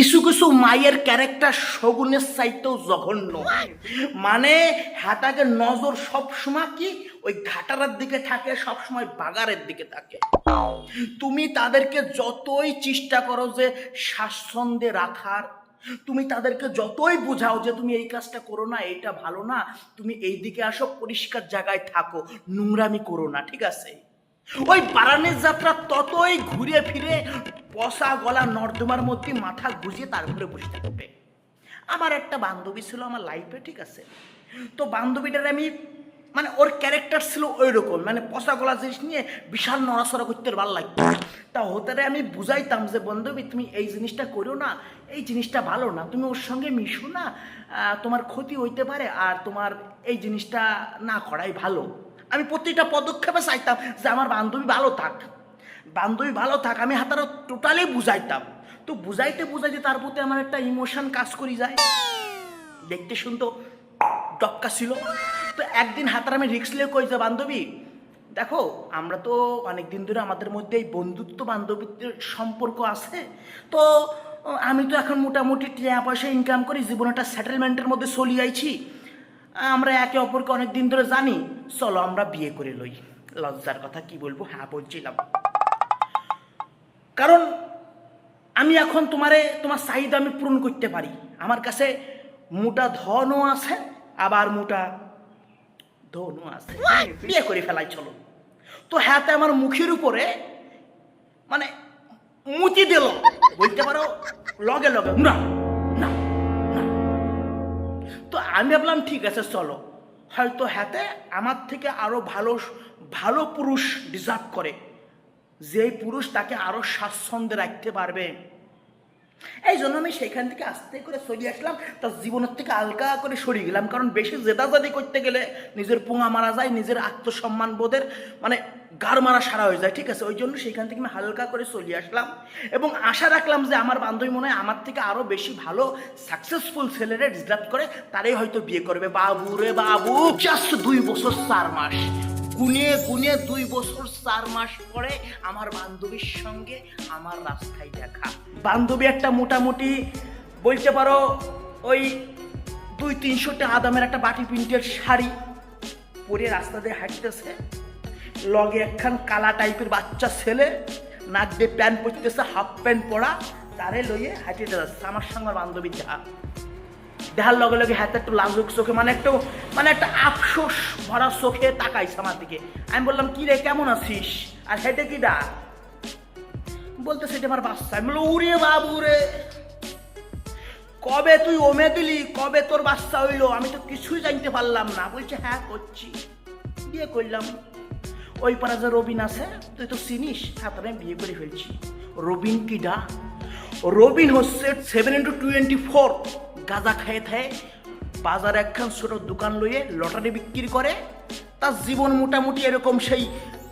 কিছু কিছু মায়ের ক্যারেক্টার শগুনের চাইতেও জঘন্য। মানে হাতাকে নজর সব সময় কি? ওই ঘাটারার দিকে থাকে সব সময় বাগারের দিকে থাকে। তুমি তাদেরকে যতই চেষ্টা করো যে স্বাচ্ছন্দ্যে রাখার, তুমি তাদেরকে যতই বোঝাও যে তুমি এই কাজটা করো না এটা ভালো না, তুমি এই দিকে আসো, পরিষ্কার জায়গায় থাকো, নোংরামি করো না, ঠিক আছে? ওই বারানের যাত্রা ততই ঘুরে ফিরে পশা গলা নর্দমার মধ্যে মাথা গুজিয়ে তারপরে বসে থাকবে। আমার একটা বান্ধবী ছিল আমার লাইফে ঠিক আছে? তো বান্ধবীটার আমি মানে ওর ক্যারেক্টার ছিল ওই রকম মানে পশা গলা জিনিস নিয়ে বিশাল নড়াচড়া করতে ভালো লাগতো তা হতারে আমি বুঝাইতাম যে, বান্ধবী, তুমি এই জিনিসটা করো না, এই জিনিসটা ভালো না। তুমি ওর সঙ্গে মিশো না তোমার ক্ষতি হইতে পারে আর তোমার এই জিনিসটা না করাই ভালো। আমি প্রত্যেকটা পদক্ষেপে চাইতাম যে, আমার বান্ধবী ভালো থাক। বান্ধবী ভালো থাক, আমি হাতারা টোটালি বুঝাইতাম। তো বুঝাইতে বুঝাইতে তার প্রতি আমার একটা ইমোশন কাজ করি যায়। দেখতে শুনতো ডক্কা ছিল। তো একদিন হাতার আমি রিক্স নিয়ে কই যে বান্ধবী, দেখো, আমরা তো অনেক দিন ধরে আমাদের মধ্যে এই বন্ধুত্ব, বান্ধবীত্বের সম্পর্ক আছে। তো, আমি তো এখন মোটামুটি টাকা পয়সা ইনকাম করি, জীবনে একটা সেটেলমেন্টের মধ্যে চলি আইছি। আমরা একে অপরকে অনেক দিন ধরে জানি। চলো আমরা বিয়ে করে লই। লজ্জার কথা কি বলব? হ্যাঁ বলছিলাম। কারণ আমি এখন তোমারে তোমার চাহিদা আমি পূরণ করতে পারি। আমার কাছে মোটা ধনও আছে আবার মোটা ধনও আছে। বিয়ে করে ফেলাই চলো। তো হ্যাঁ আমার মুখের উপরে মানে মুচি দিল। বলতে পারো লগে লগে না না তো আমি ভাবলাম ঠিক আছে চলো। হয়তো হাতে আমার থেকে আরও ভালো ভালো পুরুষ ডিজার্ভ করে। যেই পুরুষ তাকে আরও স্বাচ্ছন্দ্যে রাখতে পারবে। এই জন্য আমি সেখান থেকে আস্তে করে সরিয়ে আসলাম, তার জীবনের থেকে আলকা করে সরিয়ে গেলাম। কারণ বেশি জেদাজাদি করতে গেলে নিজের পোঙা মারা যায়, নিজের আত্মসম্মান বোধের মানে গার মারা সারা হয়ে যায়, ঠিক আছে? ওই জন্য সেখান থেকে আমি হালকা করে চলিয়ে আসলাম এবং আশা রাখলাম যে আমার বান্ধবী মনে হয় আমার থেকে আরও বেশি ভালো সাকসেসফুল ছেলেরা ডিজার্ভ করে, তারাই হয়তো বিয়ে করবে। বাবু রে বাবু জাস্ট দুই বছর চার মাস। গুনিয়ে গুনিয়ে দুই বছর, চার মাস পরে আমার বান্ধবীর সঙ্গে আমার রাস্তায় দেখা। বান্ধবী একটা মোটামুটি বলতে পারো ওই দুই তিনশোটা আদামের একটা বাটি প্রিন্টের শাড়ি পরে রাস্তা দিয়ে হাঁটতেছে। লগে একখান কালা টাইপের বাচ্চা ছেলে, নাক দিয়ে প্যান্ট পরতেছে হাফ প্যান্ট পরা, তারে লইয়ে হাঁটিতে যাচ্ছে। আমার সঙ্গে বান্ধবী যা দেখার লগে লগে হাতে একটু লাজুক চোখে মানে একটু মানে একটা আফসোস ভরা চোখে তাকাইছে আমার দিকে। আমি বললাম, কি রে, কেমন আছিস? আর হেঁটে কি ডা বলতে সেটা আমার বাচ্চা। আমি বলল উরে বাবু রে, কবে তুই ওমে দিলি? কবে তোর বাচ্চা হইল? আমি তো কিছুই জানতে পারলাম না। বলছে হ্যাঁ করছি। বিয়ে করলাম। ওই পাড়া যে রবিন আছে, তুই তো চিনিস? হ্যাঁ আমি বিয়ে করে ফেলছি। রবিন কি ডা রবিন হচ্ছে সেভেন ইন্টু টোয়েন্টি ফোর গাঁজা খায় থায় বাজার একখান ছোট দোকান লইয়ে লটারি বিক্রি করে, তার জীবন মোটামুটি এরকম সেই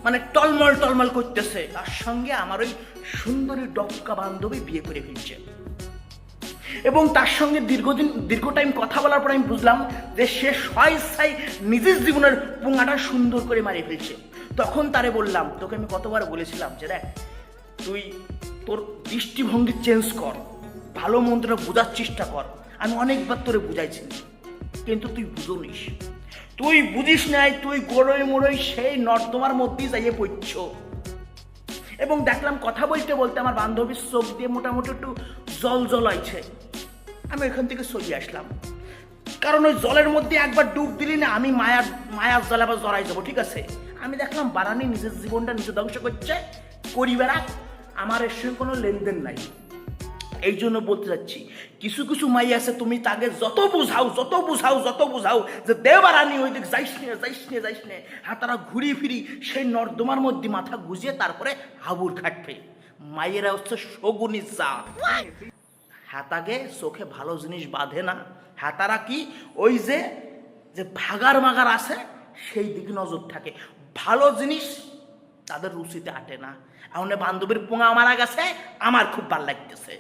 মানে টলমল টলমল করতেছে। তার সঙ্গে আমার ওই সুন্দরী ডক্কা বান্ধবী বিয়ে করে ফেলছে। এবং তার সঙ্গে দীর্ঘদিন, দীর্ঘ টাইম কথা বলার পর আমি বুঝলাম যে সে স্বইচ্ছায় নিজের জীবনের পুঙাটা সুন্দর করে মারিয়ে ফেলছে। তখন তারে বললাম, তোকে আমি কতবার বলেছিলাম যে দেখ, তুই তোর দৃষ্টিভঙ্গি চেঞ্জ কর, ভালো মন্ত্রটা বোঝার চেষ্টা কর আমি অনেকবার তোরে বুঝাইছি, কিন্তু তুই বুঝোনিস। তুই বুঝিস নাই, তুই গোড়ই মোড়ই সেই নর্দমার মধ্যেই যাইয়ে পড়ছ। এবং দেখলাম কথা বলতে বলতে আমার বান্ধবীর চোখ দিয়ে মোটামুটি একটু জল জলাইছে আমি ওইখান থেকে চলে আসলাম। কারণ ওই জলের মধ্যে একবার ডুব দিলি না, আমি মায়ার মায়ার জলে আবার জড়াই যাব, ঠিক আছে? আমি দেখলাম বারানি নিজের জীবনটা নিজে ধ্বংস করছে করি বেড়া আমার এর সঙ্গে কোনো লেনদেন নাই। এই জন্য বলতে যাচ্ছি, কিছু কিছু মাই আছে, তুমি তাকে যত বুঝাও যত বুঝাও যত বুঝাও যে দেবারানি ওই দিক যাইস নে যাইস নে যাইস নে। হ্যাঁ তারা ঘুরি ফিরি সেই নর্দমার মধ্যে মাথা গুজিয়ে তারপরে হাবুর খাটবে। মায়েরা হচ্ছে শগুনি চা হাতাকে চোখে ভালো জিনিস বাঁধে না। হাতারা কি? ওই যে যে ভাগার মাগার আছে, সেই দিকে নজর থাকে। ভালো জিনিস তাদের রুচিতে আটে না। এখন বান্ধবীর পোঙা মারা গেছে, আমার খুব ভালো লাগতেছে।